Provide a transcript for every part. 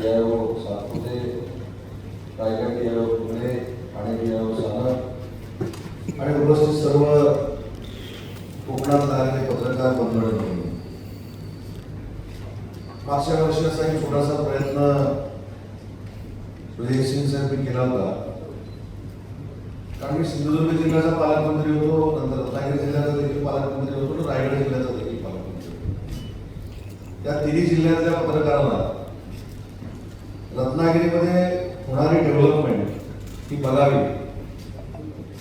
डीआयओ सातपुते म्हणजे रायगड डीआयओ पुणे ठाणे डीआयओ सानप आणि उपस्थित सर्व कोकणात आलेले पत्रकार मंडळी. मागच्या वर्षाचा असा एक छोटासा प्रयत्न सुधीर सिंग साहेबांनी केला होता. कारण मी सिंधुदुर्ग जिल्ह्याचा पालकमंत्री होतो नंतर रत्नागिरी जिल्ह्याचा देखील पालकमंत्री होतो रायगड जिल्ह्याचा देखील पालकमंत्री होतो. त्या तिन्ही जिल्ह्यातल्या पत्रकारांना रत्नागिरीमध्ये होणारी डेव्हलपमेंट ही बघावी.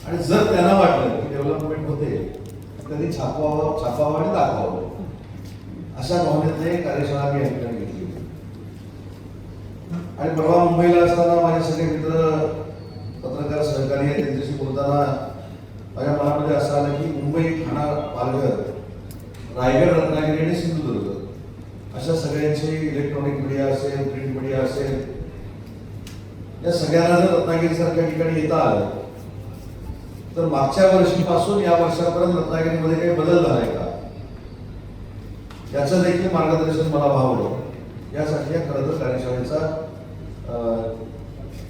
आणि जर त्यांना वाटलं की डेव्हलपमेंट होते तर त्यांनी छापवावं छापावं आणि दाखवावं. अशा भावनेतले कार्यशाळा मी या घेतली. आणि परवा मुंबईला असताना माझे सगळे मित्र पत्रकार सहकारी आहेत त्यांच्याशी बोलताना माझ्या मनामध्ये असं आलं की मुंबई ठाणा पालघर रायगड रत्नागिरी आणि सिंधुदुर्ग. अशा सगळ्यांची इलेक्ट्रॉनिक मीडिया असेल प्रिंट मीडिया असेल या सगळ्यांना जर रत्नागिरीसारख्या ठिकाणी येता आलं तर मागच्या वर्षीपासून या वर्षापर्यंत रत्नागिरीमध्ये काही बदल झालाय का? याचं देखील मार्गदर्शन मला व्हावं. यासाठी या खरं तर कार्यशाळेचा अं,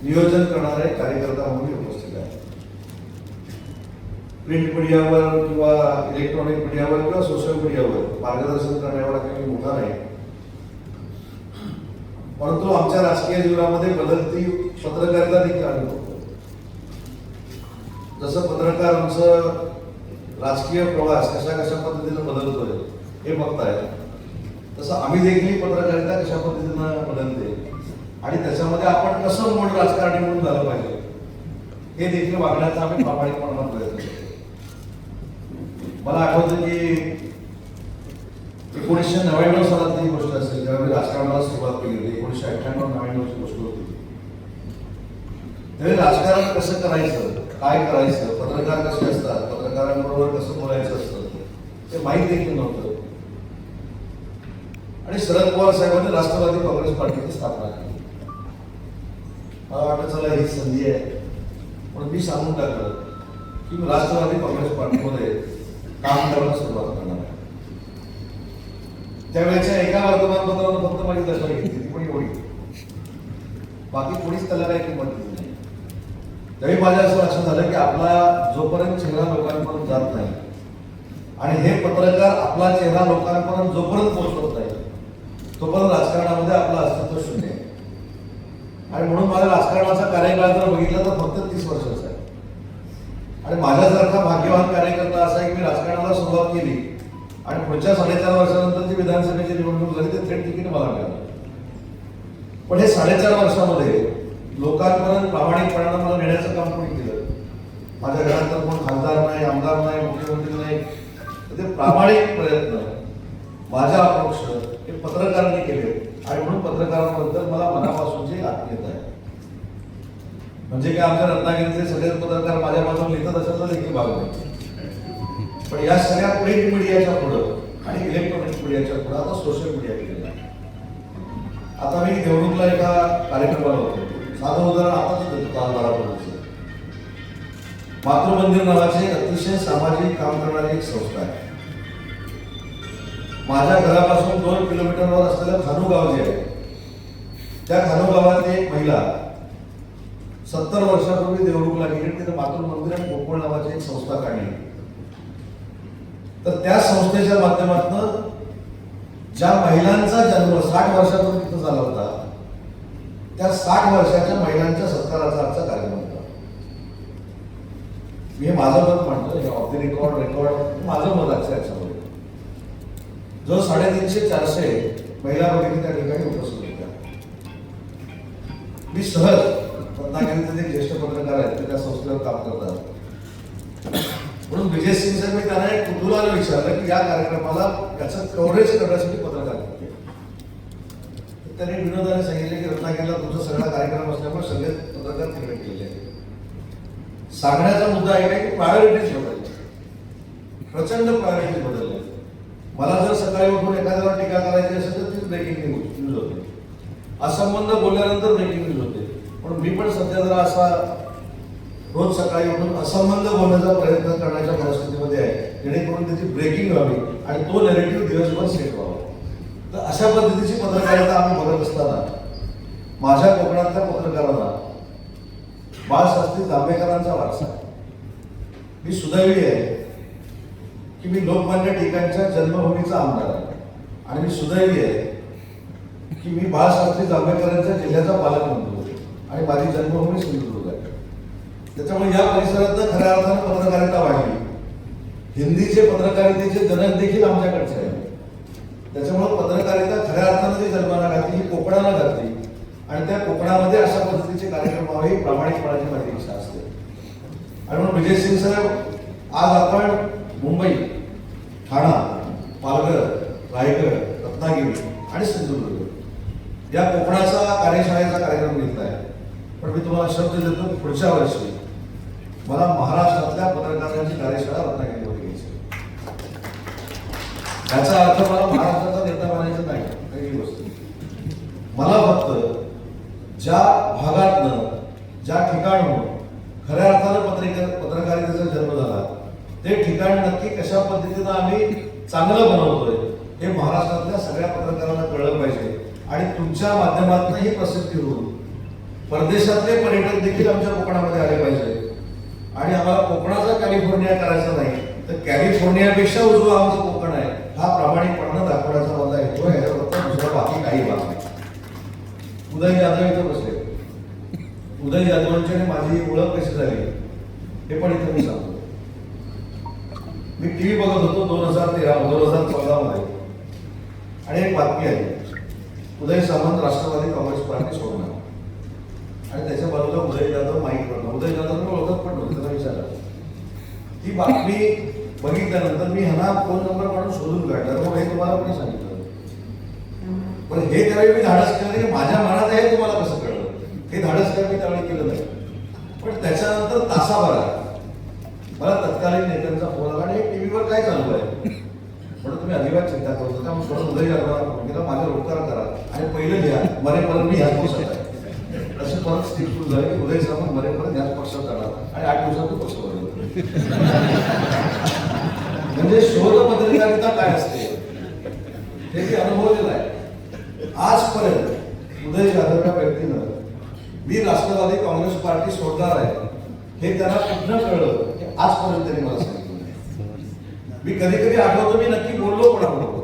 नियोजन करणारे कार्यकर्ता म्हणून उपस्थित आहे प्रिंट मीडियावर किंवा इलेक्ट्रॉनिक मीडियावर किंवा सोशल मीडियावर मार्गदर्शन करण्यावर काही मोठा नाही. परंतु आमच्या राजकीय जीवनामध्ये बदलती पत्रकारिता देखील अनुभवतो जसं पत्रकार आमचं राजकीय प्रवास कशा कशा पद्धतीनं बदलतोय हे बघताय तसं आम्ही देखील पत्रकारिता कशा पद्धतीनं बदलते आणि त्याच्यामध्ये आपण कसं मूळ राजकारणी म्हणून झालं पाहिजे हे देखील वागण्याचा आम्ही प्रामाणिकपणा प्रयत्न करतो. मला आठवतं की एकोणीसशे नव्याण्णव सालातली ही गोष्ट असेल जेव्हा मी राजकारणाला सुरुवात केली होती एकोणीसशे अठ्ठ्याण्णव नव्याण्णवची गोष्ट होती त्यावेळी राजकारण कसं करायचं? काय करायचं? पत्रकार कसे असतात? पत्रकारांबरोबर कसं बोलायचं असतं? ते माहीत देखील नव्हतं. आणि शरद पवार साहेबांनी राष्ट्रवादी काँग्रेस पार्टीची स्थापना केली. मला वाटत चला ही संधी आहे. म्हणून मी सांगून टाकलं की मी राष्ट्रवादी काँग्रेस पार्टीमध्ये काम करायला सुरुवात करणार आहे. त्यावेळेच्या एका वर्तमानपत्रानं फक्त माझी दशा घेतली ती पण एवढी. बाकी कोणीच त्याला काही किंमत दिली त्यावेळी माझ्या असं लक्षात झालं की आपला जोपर्यंत चेहरा लोकांपर्यंत जात नाही आणि हे पत्रकार आपला चेहरा लोकांपर्यंत जोपर्यंत पोहोचवत नाही तोपर्यंत राजकारणामध्ये आपलं अस्तित्व शून्य आहे. आणि म्हणून माझ्या राजकारणाचा कार्यकाळ जर बघितला तर फक्त तीस वर्षाचा आहे. आणि माझ्यासारखा भाग्यवान कार्यकर्ता असा आहे की मी राजकारणाला सुरुवात केली आणि पुढच्या साडेचार वर्षानंतर जी विधानसभेची निवडणूक झाली ते थेट तिकीट मला मिळालं. पण हे साडेचार वर्षामध्ये लोकांपर्यंत प्रामाणिकपणानं मला नेण्याचं काम कोणी केलं? माझ्या घरात कोण खासदार नाही आमदार नाही मुख्यमंत्री नाही. तर ते प्रामाणिक प्रयत्न माझ्या अपक्ष हे पत्रकारांनी केले. आणि म्हणून पत्रकारांबद्दल मला मनापासूनची आत्मीयता आहे. म्हणजे काय आमच्या रत्नागिरीचे सगळे पत्रकार माझ्या बाजूला लिहितात असेल देखील भाग नाही. पण या सगळ्या प्रिंट मीडियाच्या पुढं आणि इलेक्ट्रॉनिक मीडियाच्या पुढं आता सोशल मीडिया केलेला आहे. आता मी देवरुखला एका कार्यक्रमाला होतो. साधं उदाहरण आताच देतो काल मातृमंदिर नावाची एक अतिशय सामाजिक काम करणारी एक संस्था आहे. माझ्या घरापासून दोन किलोमीटरवर असलेलं खानू गाव जे आहे त्या खानू गावातली एक महिला सत्तर वर्षापूर्वी देवरुखला गेली तिथे मातृमंदिर आणि गोकुळ नावाची एक संस्था काढली. तर त्या संस्थेच्या माध्यमातून ज्या महिलांचा जन्म साठ वर्षापूर्वी तिथं झाला होता त्या साठ वर्षाच्या महिलांच्या सत्काराचा आजचा कार्यक्रम होता. मी हे माझं मत म्हणतो हे ऑफ द रेकॉर्ड रेकॉर्ड माझं मत असं याच्यामध्ये. जो साडेतीनशे चारशे महिला वगैरे त्या ठिकाणी उपस्थित होत्या. मी सहज रत्नागिरीचे जे ज्येष्ठ पत्रकार आहेत ते त्या संस्थेवर काम करतात. म्हणून विजय सिंग साहेब मी त्यांना एक कुतुलाला विचारलं की या कार्यक्रमाला याचं कव्हरेज करण्यासाठी पत्रकार कुठे? त्यांनी विनोदाने सांगितले की रत्नागिरीला तुमचा सगळा कार्यक्रम असल्यामुळे सगळे पत्रकार तिकडे केले आहेत. सांगण्याचा मुद्दा एक आहे की प्रायोरिटीज बदलली. प्रचंड प्रायोरिटीज बदलल्या मला जर सकाळी उठून एखाद्याला टीका करायची असेल तर ती ब्रेकिंग न्यूज न्यूज होते. असंबंध बोलल्यानंतर ब्रेकिंग न्यूज होते. पण मी पण सध्या जरा असा रोज सकाळी उठून असंबंध बोलण्याचा प्रयत्न करण्याच्या परिस्थितीमध्ये आहे. जेणेकरून त्याची ब्रेकिंग व्हावी आणि तो नेरेटिव्ह दिवसभर सेट व्हावा. तर अशा पद्धतीची पत्रकारिता आम्ही बघत असताना माझ्या कोकणातल्या पत्रकारांना बाळशास्त्री जांभेकरांचा वारसा. मी सुदैवी आहे की मी लोकमान्य टिकांच्या जन्मभूमीचा आमदार आहे. आणि मी सुदैवी आहे की मी बाळशास्त्री जांभेकरांच्या जिल्ह्याचा पालकमंत्री म्हणतो आणि माझी जन्मभूमी सिंधुदुर्ग आहे. त्याच्यामुळे या परिसरात खऱ्या अर्थानं पत्रकारिता वाढली. हिंदीचे पत्रकारितेचे जनक देखील आमच्याकडचे आहे त्याच्यामुळे पत्रकारिता खऱ्या अर्थानं जी जन्माला घातली ही कोकणाला घातली. आणि त्या कोकणामध्ये अशा पद्धतीचे कार्यक्रम व्हावे ही प्रामाणिकपणाची माझी इच्छा असते. आणि म्हणून विजय सिंग साहेब आज आपण मुंबई ठाणा पालघर रायगड रत्नागिरी आणि सिंधुदुर्ग या कोकणाचा कार्यशाळेचा कार्यक्रम घेतलाय पण मी तुम्हाला शब्द देतो पुढच्या वर्षी मला महाराष्ट्रातल्या पत्रकारांची कार्यशाळा रत्नागिरीमध्ये घ्यायची याचा अर्थ मला महाराष्ट्र नेता बनायचं नाही पहिली गोष्ट मला फक्त ज्या भागातनं ज्या ठिकाणून खऱ्या अर्थानं पत्रिका पत्रकारितेचा जन्म झाला ते ठिकाण नक्की कशा पद्धतीनं आम्ही चांगलं बनवतोय हे महाराष्ट्रातल्या सगळ्या पत्रकारांना कळलं पाहिजे आणि तुमच्या माध्यमातून ही प्रसिद्धी होऊन परदेशातले पर्यटक देखील आमच्या कोकणामध्ये आले पाहिजे. आणि आम्हाला कोकणाचा कॅलिफोर्निया करायचा नाही तर कॅलिफोर्नियापेक्षा उजवा आमचं कोकण आहे हा प्रामाणिकपणानं दाखवण्याचा माझा हेतू आहे दुसरा बाकी काही बात नाही. उदय जाधव इथं बसले. उदय जाधवांची आणि माझी ओळख कशी झाली हे पण इथं मी सांगतो. मी टीव्ही बघत होतो दोन हजार तेरा दोन हजार चौदा मध्ये आणि एक बातमी आली उदय सामंत राष्ट्रवादी काँग्रेस पार्टी सोडणार. आणि त्याच्या बाजूला उदय जाधव माहीत करणार उदय जाधव ओळखत पण नव्हते त्याला विचारलं ती बातमी बघितल्यानंतर मी ह्यांना फोन नंबर काढून शोधून काढला. मग हे तुम्हाला कोणी सांगितलं? पण हे त्यावेळी मी धाडस केलं माझ्या मनात आहे तुम्हाला कसं कळलं? हे धाडस काय मी त्यावेळी केलं नाही. पण त्याच्यानंतर तासाभरात मला तत्कालीन नेत्यांचा फोन आला आणि टीव्हीवर काय चालू आहे? म्हणून तुम्ही अजिबात चिंता करू नका. मग उदय केला. माझ्या उपकार करा. आणि पहिलं लिहा. मरेपर्यंत मी ह्याच पक्षात आहे असे परत सुरू झाली उदय सामंत मरेपर्यंत याच पक्षात जाणार आणि आठ दिवसात पक्ष बदलला. म्हणजे शोध पत्रकारिता काय असते? हे मी अनुभवलेलं आहे. आजपर्यंत उदय जाधव या व्यक्तीनं मी राष्ट्रवादी काँग्रेस पार्टी सोडणार आहे हे त्यांना कुठं कळलं. हे आजपर्यंत त्यांनी मला सांगितलं मी कधी कधी आठवतो मी नक्की बोललो पण आठवतो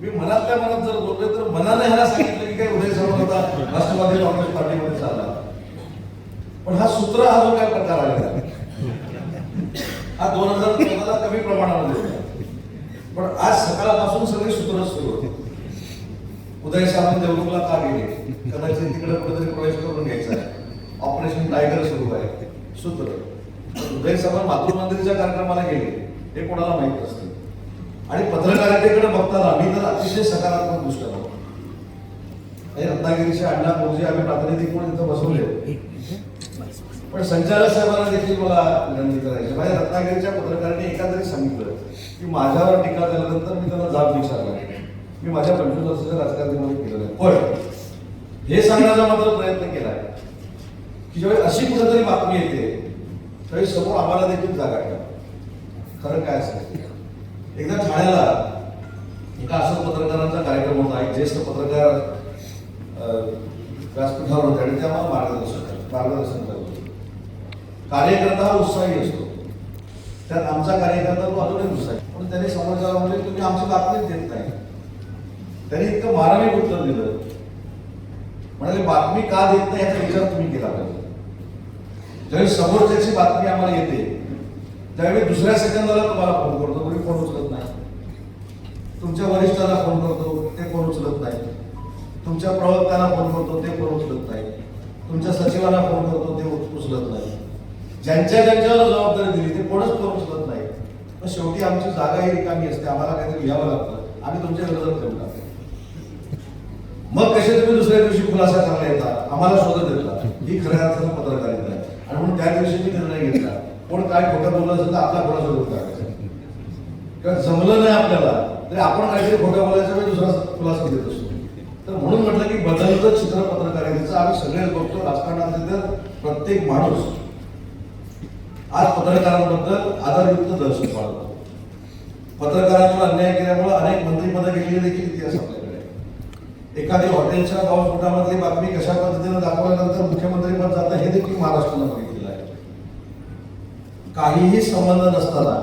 मी मनातल्या मनात जर बोललो तर मनाने ह्याला सांगितलं की काही उदय सामंत होता राष्ट्रवादी काँग्रेस पार्टीमध्ये चालला पण हा सूत्र हा जो काय प्रकार आलेला हा दोन हजार चौदाला कमी प्रमाणामध्ये होता. पण आज सकाळपासून सगळे सूत्र सुरू होते. उदय सावंत देवरुखला का गेले? कदाचित तिकडे कुठेतरी प्रवेश करून घ्यायचा आहे. ऑपरेशन टायगर सुरू आहे. सूत्र. उदय उदय मातृ मातृमंदिरच्या कार्यक्रमाला गेले हे कोणाला माहीत असतं आणि पत्रकारितेकडे बघताना मी तर अतिशय सकारात्मक दृष्टीनं रत्नागिरीचे अण्णा मोजे आम्ही प्रातिनिधिक म्हणून इथं बसवले पण संचालक साहेबांना देखील मला विनंती करायची. माझ्या रत्नागिरीच्या पत्रकारांनी एका तरी सांगितलं की माझ्यावर टीका झाल्यानंतर मी त्यांना जाब विचारला. मी माझ्या पंचवीस वर्षाच्या राजकारणामध्ये केलं नाही पण हे सांगण्याचा मात्र प्रयत्न केलाय की ज्यावेळी अशी कुठेतरी बातमी येते त्यावेळी समोर आम्हाला देखील जागा ठेवा खरं काय असेल? एकदा ठाण्याला एका असं पत्रकारांचा कार्यक्रम होता एक ज्येष्ठ पत्रकार व्यासपीठावर होते आणि ते आम्हाला मार्गदर्शन मार्गदर्शन करत कार्यकर्ता हा उत्साही असतो. त्यात आमचा कार्यकर्ता तो अजूनही उत्साही पण त्याने समाजाला म्हणजे तुम्ही आमची बातमीच देत नाही. त्याने इतकं मार्मिक उत्तर दिलं. म्हणाले बातमी का देत नाही याचा विचार तुम्ही केला पाहिजे. ज्यावेळी समोरच्याची बातमी आम्हाला येते त्यावेळी दुसऱ्या सेकंदाला तुम्हाला फोन करतो तुम्ही फोन उचलत नाही. तुमच्या वरिष्ठाला फोन करतो ते फोन उचलत नाही. तुमच्या प्रवक्त्यांना फोन करतो ते फोन उचलत नाही तुमच्या सचिवांना फोन करतो ते उचलत नाही ज्यांच्या ज्यांच्यावर जबाबदारी दिली ते कोणच फोन उचलत नाही पण शेवटी आमची जागा ही रिकामी असते आम्हाला काहीतरी घ्यावं लागतं. आम्ही तुमच्या विरोधात ठेवून टाकतो. मग कसे तुम्ही दुसऱ्या दिवशी खुलासा करायला येतात आम्हाला शोधत येतात ही खऱ्या अर्थानं पत्रकारिता आहे. आणि म्हणून त्या दिवशी मी निर्णय घेतला. कोण काय खोटं बोललं असेल तर आपला खोटा शोधून टाकायचा. किंवा जमलं नाही आपल्याला तरी आपण काहीतरी खोटं बोलायचं वेळी दुसरा खुलासा देत असतो. म्हणून म्हटलं की बदलतं चित्र पत्रकारितेचं आम्ही सगळेच बघतो राजकारणात तर प्रत्येक माणूस आज पत्रकारांबद्दल आधारयुक्त दर्शन पाळतो पत्रकारांवर अन्याय केल्यामुळे अनेक मंत्रिपदं गेलेली देखील इतिहास आपल्याकडे. एखादी हॉटेलच्या गावस्फोटामधली बातमी कशा पद्धतीने दाखवल्यानंतर मुख्यमंत्री पण जातं हे देखील महाराष्ट्रानं बघितलेलं आहे. काहीही संबंध नसताना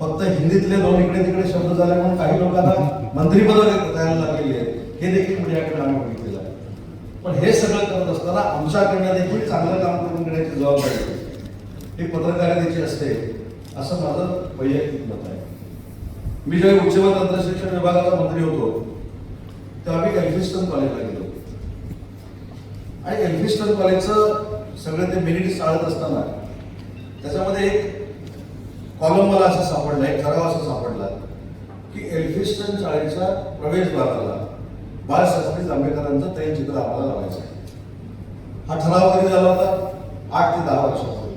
फक्त हिंदीतले दोन इकडे तिकडे शब्द झाले म्हणून काही लोकांना मंत्रीपद द्यायला लागलेली आहेत. हे देखील मीडियाकडे आम्ही बघितलेलं आहे. पण हे सगळं करत असताना आमच्याकडनं देखील चांगलं काम करून घेण्याची जबाबदारी ही पत्रकारितेची असते असं माझं वैयक्तिक मत आहे. मी जेव्हा उच्च व तंत्रशिक्षण विभागाचा मंत्री होतो तेव्हा मी एल्फिस्टन कॉलेजला गेलो आणि एल्फिस्टन कॉलेजचं सगळं ते मेरिट चालत असताना त्याच्यामध्ये एक कॉलम मला असं सापडला एक ठराव असा सापडला की एल्फिस्टन शाळेच्या भागाला बाळशास्त्री जांभेकरांचं तैलचित्र आम्हाला लावायचं आहे. हा ठराव कधी झाला होता? आठ ते दहा वर्षापूर्वी.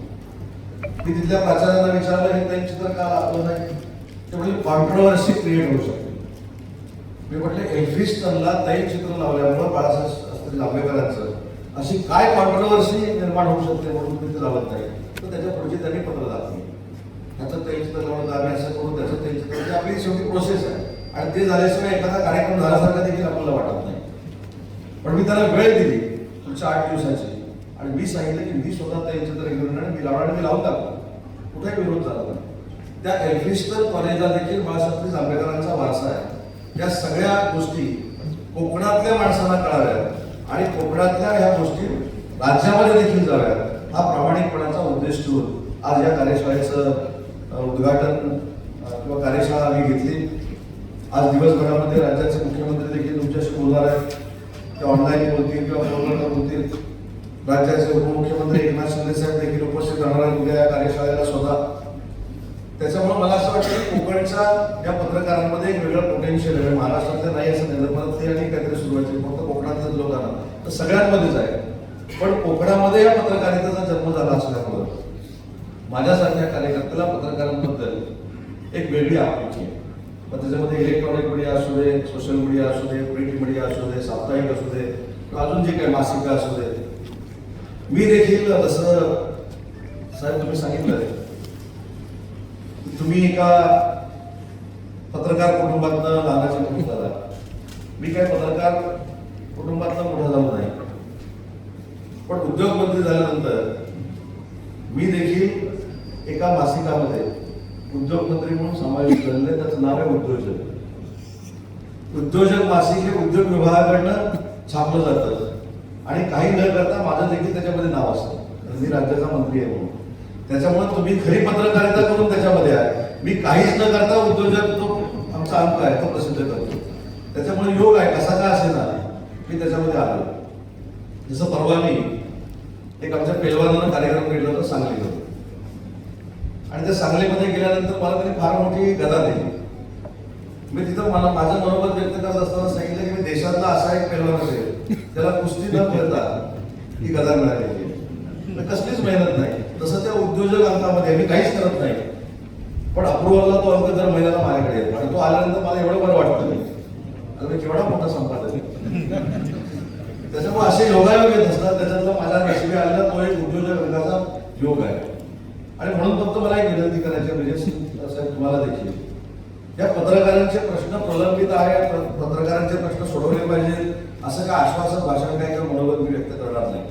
मी तिथल्या प्राचार्यांना विचारलं हे तैलचित्र का लावलं नाही? ते म्हणजे कॉन्ट्रोवर्सी क्रिएट होऊ शकते. मी म्हटलं एल्फिस्टनला तैलचित्र लावल्यामुळे बाळशास्त्री जांभेकरांचं अशी काय कॉन्ट्रोवर्सी निर्माण होऊ शकते म्हणून मी ते लावत नाही? तर त्याच्या पुढची त्यांनी पत्र दाखवली. त्याचं तैलचित्र लावलं आम्ही असं करू त्याचं तैलचित्र म्हणजे आपली शेवटी प्रोसेस आहे. आणि ते झाल्याशिवाय एखादा कार्यक्रम झाल्यासारखा देखील आपल्याला वाटत नाही. पण मी त्याला वेळ दिली पुढच्या आठ दिवसाची. आणि मी सांगितलं की मी स्वतः तैलचित्र घेऊन आणि मी लावणार मी लावून टाकतो कुठेही विरोध झाला नाही. त्या एल्फिस्टर कॉलेजला देखील बाळासाहेब आंबेडकरांचा वारसा आहे. त्या सगळ्या गोष्टी कोकणातल्या माणसांना कळाव्यात आणि कोकणातल्या ह्या गोष्टी राज्यामध्ये देखील जाव्यात हा प्रामाणिकपणाचा उद्देश ठेवून आज या कार्यशाळेचं उद्घाटन किंवा कार्यशाळा आम्ही घेतली. आज दिवसभरामध्ये राज्याचे मुख्यमंत्री देखील तुमच्याशी बोलणार आहेत. ते ऑनलाईन बोलतील किंवा फोनवर बोलतील. राज्याचे उपमुख्यमंत्री एकनाथ शिंदे साहेब देखील उपस्थित राहणार आहेत उद्या या कार्यशाळेला स्वतः त्याच्यामुळे मला असं वाटतं की कोकणच्या या पत्रकारांमध्ये एक वेगळं पोटेन्शियल आहे. महाराष्ट्रातलं नाही असं नाही परत ते आणि काहीतरी सुरुवात फक्त कोकणातल्याच लोकांना तर सगळ्यांमध्येच आहे. पण कोकणामध्ये या पत्रकारितेचा जन्म झाला असल्यामुळं माझ्यासारख्या कार्यकर्त्याला पत्रकारांबद्दल एक वेगळी आपुलकी त्याच्यामध्ये इलेक्ट्रॉनिक मीडिया असू दे सोशल मीडिया असू दे प्रिंट मीडिया असू दे साप्ताहिक असू दे किंवा अजून जे काही मासिक असू दे. मी देखील जसं साहेब तुम्ही सांगितलं तुम्ही एका पत्रकार कुटुंबातनं लहानाचे मोठे झाला. मी काय पत्रकार कुटुंबातनं मोठा झालो नाही. पण उद्योगमंत्री झाल्यानंतर मी देखील एका मासिकामध्ये उद्योगमंत्री म्हणून समावेश झालेला आहे. त्याचं नाव आहे उद्योजक. उद्योजक मासिक हे उद्योग विभागाकडनं छापलं जातं. आणि काही न करता माझं देखील त्याच्यामध्ये नाव असतं. मी राज्याचा मंत्री आहे म्हणून. त्याच्यामुळे तुम्ही खरी पत्रकारिता करून त्याच्यामध्ये आहे. मी काहीच न करता उद्योजक तो आमचा अंक आहे तो प्रसिद्ध करतो. त्याच्यामुळे योग आहे कसा काय असे ना मी त्याच्यामध्ये आलो. जसं परवा मी एक आमच्या पेलवानानं कार्यक्रम केला होता सांगलीमध्ये. आणि त्या सांगलीमध्ये गेल्यानंतर मला त्यांनी फार मोठी गदा दिली. मी तिथं मला माझं बरोबर व्यक्त करत असताना सांगितलं की मी देशातला असा एक पेलवान असेल त्याला कुस्ती न खेळता ही गदा मिळालेली आहे. कसलीच मेहनत नाही. तसं त्या उद्योजक अंकामध्ये मी काहीच करत नाही. पण अप्रुव्हलला तो अंक दर महिन्याला माझ्याकडे येतो आणि तो आल्यानंतर मला एवढं बरं वाटतं नाही. आता मी केवढा मोठा संपादक आहे. त्याच्यामुळे असे योगायोग येत असतात. त्याच्यातला माझ्या नशिबी आलेला तो एक उद्योजक अंकाचा योग आहे. आणि म्हणून फक्त मला एक विनंती करायची म्हणजे साहेब तुम्हाला देखील. या पत्रकारांचे प्रश्न प्रलंबित आहे पत्रकारांचे प्रश्न सोडवले पाहिजेत असं काय आश्वासन भाषण काय किंवा मनोगत मी व्यक्त करणार नाही.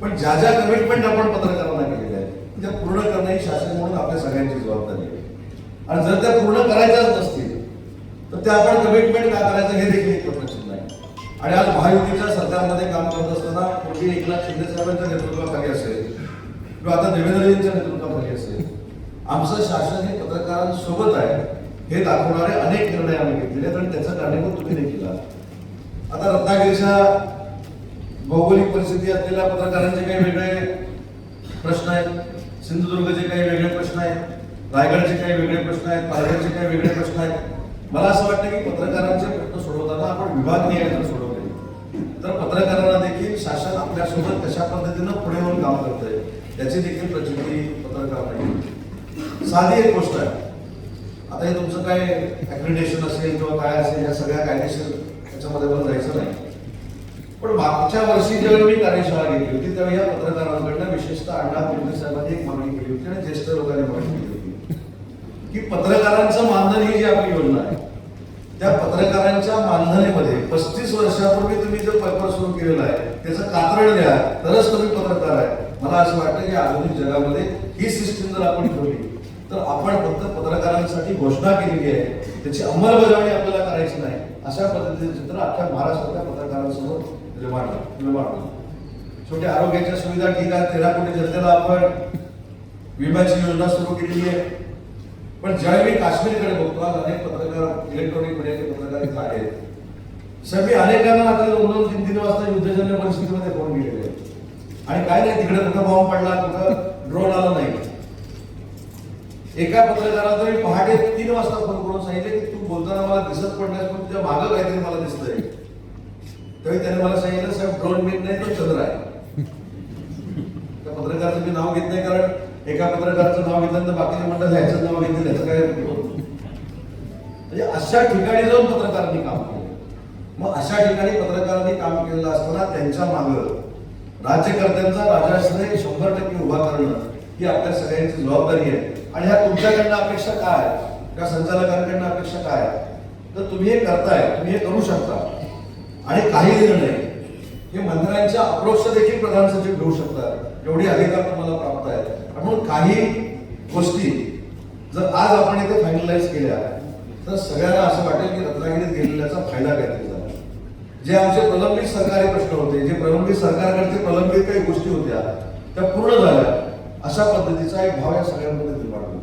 पण ज्या ज्या कमिटमेंट आपण पत्रकारांना केलेल्या आहेत त्या पूर्ण करणे ही शासन म्हणून आपल्या सगळ्यांची जबाबदारी आहे. आणि जर त्या पूर्ण करायच्याच नसतील तर त्या आपण कमिटमेंट का करायचं हे देखील एक प्रश्न नाही आणि आज महायुतीच्या सरकारमध्ये काम करत असताना पूर्वी एकनाथ शिंदे साहेबांच्या नेतृत्वाखाली असेल किंवा आता देवेंद्रजींच्या झाली असेल. आमचं शासन हे पत्रकारांसोबत आहे. हे दाखवणारे अनेक निर्णय आम्ही घेतलेले आहेत आणि त्याचा कारणीभूत तुम्ही देखील आता रत्नागिरीच्या भौगोलिक परिस्थिती असलेल्या पत्रकारांचे काही वेगळे प्रश्न आहेत. सिंधुदुर्गचे काही वेगळे प्रश्न आहेत. रायगडचे काही वेगळे प्रश्न आहेत. पालघरचे काही वेगळे प्रश्न आहेत. मला असं वाटतं की पत्रकारांचे प्रश्न सोडवताना आपण विभागनीय सोडवले. तर पत्रकारांना शासन आपल्यासोबत कशा पद्धतीनं पुढे येऊन काम करतंय त्याची देखील प्रचिती पत्रकार साधी एक गोष्ट आहे. आता हे तुमचं काय अक्रिडेशन असेल किंवा काय असेल या सगळ्या कायदेशीर त्याच्यामध्ये मला जायचं नाही. पण मागच्या वर्षी जेव्हा मी कार्यशाळा घेतली होती तेव्हा या पत्रकारांकडनं विशेषतः अण्णा कोंडे साहेबांनी एक मागणी केली होती आणि ज्येष्ठ लोकांनी मागणी केली होती. की पत्रकारांचं मानधन ही जी आपली योजना आहे त्या पत्रकारांच्या मानधनेमध्ये पस्तीस वर्षापूर्वी तुम्ही जो पेपर सुरू केलेला आहे त्याचं कात्रण द्या तरच तुम्ही पत्रकार आहे. मला असं वाटतं की आधुनिक जगामध्ये ही सिस्टीम जर आपण ठेवली तर आपण फक्त पत्रकारांसाठी घोषणा केलेली आहे. त्याची अंमलबजावणी आपल्याला करायची नाही. अशा पद्धतीचं चित्र अख्ख्या महाराष्ट्रातल्या पत्रकारांसमोर निर्माण निर्माण होईल. आरोग्याच्या सुविधा ठीक आहे. तेरा कोटी जनतेला आपण विम्याची योजना सुरू केलेली आहे. पण ज्यावेळी मी काश्मीरकडे बघतो आज अनेक पत्रकार इलेक्ट्रॉनिक मीडियाचे पत्रकार इथं आहेत. सर मी अनेकांना आता दोन दोन तीन तीन वाजता युद्धजन्य परिस्थितीमध्ये फोन गेलेले आहेत. आणि काय नाही तिकडे कुठं बॉम्ब पडला कुठं ड्रोन आला नाही. एका पत्रकाराला मी पहाटे तीन वाजता फोन करून सांगितले की तू बोलताना मला दिसत पडल्यास पण तुझ्या मागं काहीतरी मला दिसतंय. तरी त्याने मला सांगितलं साहेब ड्रोन मिळत नाही तो चंद्र आहे. त्या पत्रकाराचं मी नाव घेत नाही कारण एका पत्रकाराचं नाव घेतल्यानंतर बाकीचे मंडळ ह्याचं नाव घेतलं त्याचं काय म्हणजे अशा ठिकाणी जाऊन पत्रकारांनी काम केलं. मग अशा ठिकाणी पत्रकारांनी काम केलेलं असताना त्यांच्या मागं राज्यकर्त्यांचा राजाश्रय शंभर टक्के उभा करणं ही आपल्या सगळ्यांची जबाबदारी आहे. आणि ह्या तुमच्याकडनं अपेक्षा काय? त्या संचालकांकडनं अपेक्षा काय? तर तुम्ही हे करताय तुम्ही हे करू शकता. आणि काही निर्णय हे मंत्र्यांच्या अप्रोच देखील प्रधान सचिव घेऊ शकतात. एवढी अधिकार तुम्हाला प्राप्त आहेत. म्हणून काही गोष्टी जर आज आपण इथे फायनलाइज केल्या तर सगळ्यांना असं वाटेल की रत्नागिरीत गेलेल्याचा फायदा काहीतरी झाला? जे आमचे प्रलंबित सरकारी प्रश्न होते जे प्रलंबित सरकारकडचे प्रलंबित काही गोष्टी होत्या त्या पूर्ण झाल्या. अशा पद्धतीचा एक भाव या सगळ्यांमध्ये निर्माण होईल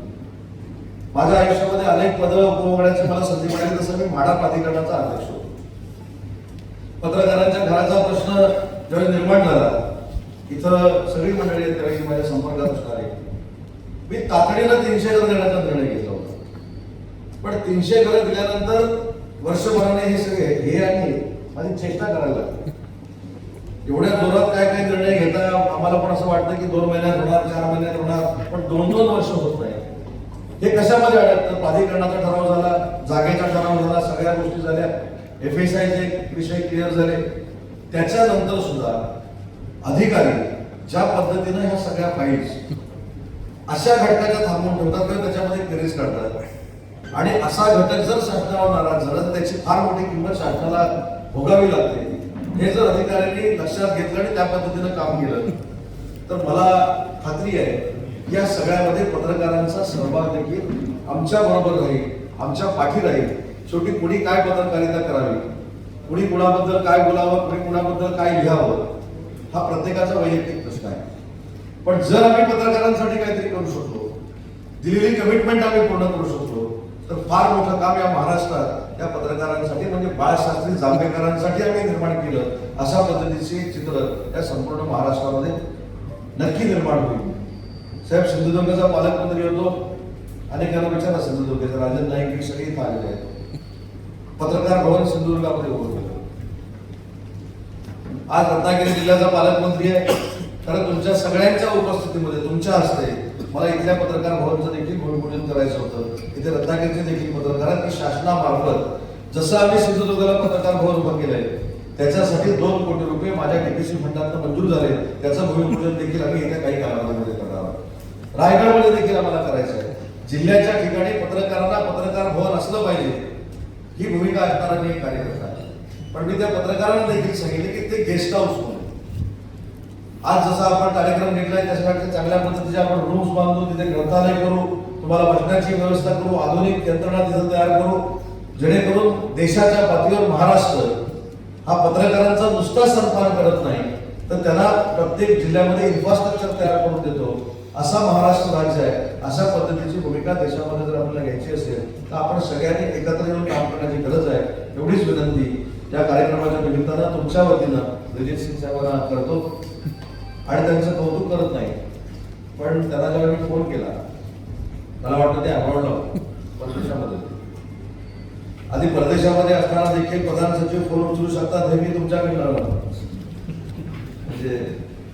माझ्या आयुष्यामध्ये अनेक पदं उपभोगण्याची मला संधी मिळाली तसं मी म्हाडा प्राधिकरणाचा अध्यक्ष होतो. पत्रकारांच्या घराचा प्रश्न ज्यावेळी निर्माण झाला इथं सगळी मंडळी आहेत त्यावेळी माझ्या संपर्कात असणारे मी तातडीला तीनशे घर देण्याचा निर्णय घेतला होता. पण तीनशे घर दिल्यानंतर वर्षभराने हे सगळे हे आणि माझी चेष्टा करायला लागते एवढ्या जोरात काय काय निर्णय घेता आम्हाला पण असं वाटतं की दोन महिन्यात होणार चार महिन्यात होणार पण दोन दोन वर्ष होत नाही. हे कशामध्ये अडकतं? प्राधिकरणाचा ठराव झाला जागेचा ठराव झाला सगळ्या गोष्टी झाल्या एफ एस आयचे विषय क्लिअर झाले. त्याच्यानंतर सुद्धा अधिकारी ज्या पद्धतीनं ह्या सगळ्या फाईल्स अशा घटकाच्या थांबवून ठेवतात किंवा त्याच्यामध्ये क्लिअरिस काढतात. आणि असा घटक जर शासनावर नाराज झाला तर त्याची फार मोठी किंमत शासनाला भोगावी लागते. हे जर अधिकाऱ्यांनी लक्षात घेतलं आणि त्या पद्धतीनं काम केलं तर मला खात्री आहे या सगळ्यामध्ये पत्रकारांचा सहभाग देखील आमच्या बरोबर राहील आमच्या पाठी राहील. शेवटी कुणी काय पत्रकारिता करावी? कुणी कुणाबद्दल काय बोलावं? कुणी कुणाबद्दल काय लिहावं? हा प्रत्येकाचा वैयक्तिक पण जर आम्ही पत्रकारांसाठी काहीतरी करू शकतो दिलेली कमिटमेंट आम्ही पूर्ण करू शकतो तर फार मोठं काम या महाराष्ट्रात या पत्रकारांसाठी म्हणजे बाळशास्त्री जांभेकरांसाठी आम्ही निर्माण केलं अशा पद्धतीचे चित्र या संपूर्ण महाराष्ट्रामध्ये नक्की निर्माण होईल. साहेब सिंधुदुर्गचा पालकमंत्री होतो अनेकांना विचारा सिंधुदुर्गचा राजन नाईक हे सगळे इथं आलेले आहेत. पत्रकार भवन सिंधुदुर्गामध्ये उभं केलं आज रत्नागिरी जिल्ह्याचा पालकमंत्री आहे. कारण तुमच्या सगळ्यांच्या उपस्थितीमध्ये तुमच्या हस्ते मला इथल्या पत्रकार भवनचं देखील भूमिपूजन करायचं होतं. इथे रत्नागिरीचे देखील पत्रकारांनी की शासनामार्फत जसं आम्ही सिंधुदुर्गाला पत्रकार भवन उभं केलंय त्याच्यासाठी दोन कोटी रुपये माझ्या डीपीसी फंडातनं मंजूर झाले. त्याचं भूमिपूजन देखील आम्ही येत्या काही कालावधीमध्ये करणार आहोत. रायगडमध्ये देखील आम्हाला करायचं आहे. जिल्ह्याच्या ठिकाणी पत्रकारांना पत्रकार भवन असलं पाहिजे ही भूमिका असणारा मी कार्यकर्ता पण मी त्या पत्रकारांना देखील सांगितले की ते गेस्ट हाऊस म्हणून आज जसा आपण कार्यक्रम घेतलाय त्यासाठी चांगल्या पद्धतीचे आपण रूम्स बांधू तिथे ग्रंथालय करू तुम्हाला बसण्याची व्यवस्था करू आधुनिक यंत्रणा तिथे तयार करू जेणेकरून देशाच्या पातळीवर महाराष्ट्र हा पत्रकारांचा नुसता सन्मान करत नाही तर त्याला प्रत्येक जिल्ह्यामध्ये इन्फ्रास्ट्रक्चर तयार करून देतो. असा महाराष्ट्र राज्य आहे अशा पद्धतीची भूमिका देशामध्ये जर आपल्याला घ्यायची असेल तर आपण सगळ्यांनी एकत्र येऊन काम करण्याची गरज आहे. एवढीच विनंती. या कार्यक्रमाच्या निमित्तानं तुमच्या वतीनं दिलीप सिंग साहेबांना करतो. आणि त्यांचं कौतुक करत नाही. पण त्यांना जेव्हा मी फोन केला मला वाटतं ते अब्रॉडला परदेशामध्ये. आधी परदेशामध्ये असताना देखील प्रधान सचिव फोन उचलू शकतात हे मी तुमच्याकडे मिळालं म्हणजे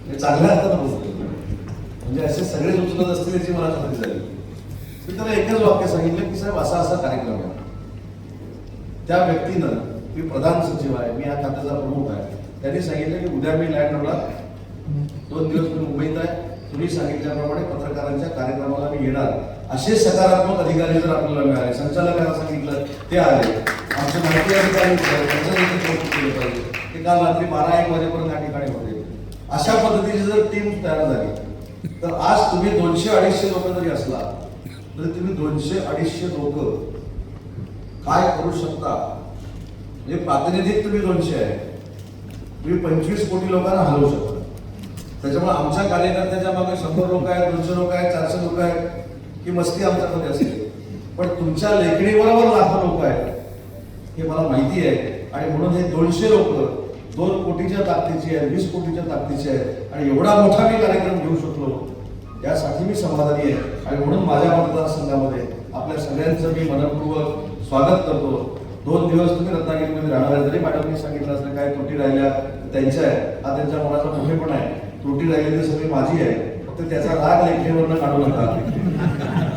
हे चांगल्या अर्थानं बोलतो म्हणजे असे सगळेच उचलत असतील याची मला खात्री झाली. मी त्याला एकच वाक्य सांगितलं की साहेब असा असा कार्यक्रम आहे. त्या व्यक्तीनं मी प्रधान सचिव आहे मी या खात्याचा प्रमुख आहे. त्यांनी सांगितलं की उद्या मी लँड दोन दिवस मी मुंबईत आहे. तुम्ही सांगितल्याप्रमाणे पत्रकारांच्या कार्यक्रमाला मी येणार. असे सकारात्मक अधिकारी जर आपल्याला मिळाले संचालकांना सांगितलं ते आले. आमचे माहिती अधिकारी त्यांचं देखील कौतुक केलं पाहिजे. ते काल रात्री बारा एक वाजेपर्यंत या ठिकाणी होते. अशा पद्धतीची जर टीम तयार झाली तर आज तुम्ही दोनशे अडीचशे लोक जरी असला तरी तुम्ही दोनशे अडीचशे लोक काय करू शकता? म्हणजे प्रातिनिधिक तुम्ही दोनशे आहे. तुम्ही पंचवीस कोटी लोकांना हलवू शकता. त्याच्यामुळे आमच्या कार्यकर्त्याच्या मागे शंभर लोक आहेत दोनशे लोक आहेत चारशे लोक आहेत ही मस्ती आमच्यामध्ये असते. पण तुमच्या लेखणीबरोबर लाखो लोक आहेत हे मला माहिती आहे. आणि म्हणून हे दोनशे लोक दोन कोटीच्या ताकदीची आहेत वीस कोटीच्या ताकदीचे आहेत. आणि एवढा मोठा मी कार्यक्रम घेऊ शकलो यासाठी मी समाधानी आहे. आणि म्हणून माझ्या मतदारसंघामध्ये आपल्या सगळ्यांचं मी मनपूर्वक स्वागत करतो. दोन दिवस तुम्ही रत्नागिरीमध्ये राहणार आहे. जरी मॅडमनी सांगितलं असलं काय त्रुटी राहिल्या त्यांच्या आहे हा त्यांच्या मनाचा मोठेपण आहे. त्रुटी राहिली तर सगळी माझी आहे. फक्त त्याचा राग लेखणीवरनं काढू नका.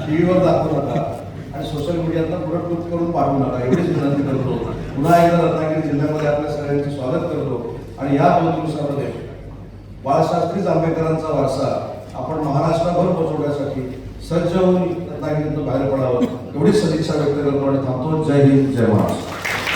टीव्हीवर दाखवू नका. आणि सोशल मीडियातनं पुरस्कृत करून पाठवू नका. एवढीच विनंती करतो. पुन्हा एकदा रत्नागिरी जिल्ह्यामध्ये आपल्या सगळ्यांचे स्वागत करतो. आणि या दोन दिवसामध्ये बाळशास्त्रीच आंबेडकरांचा वारसा आपण महाराष्ट्राभर पोहोचवण्यासाठी सज्ज होऊन रत्नागिरीतून बाहेर पडावं. एवढीच सदिच्छा व्यक्त करतो आणि थांबतो. जय हिंद जय महाराष्ट्र.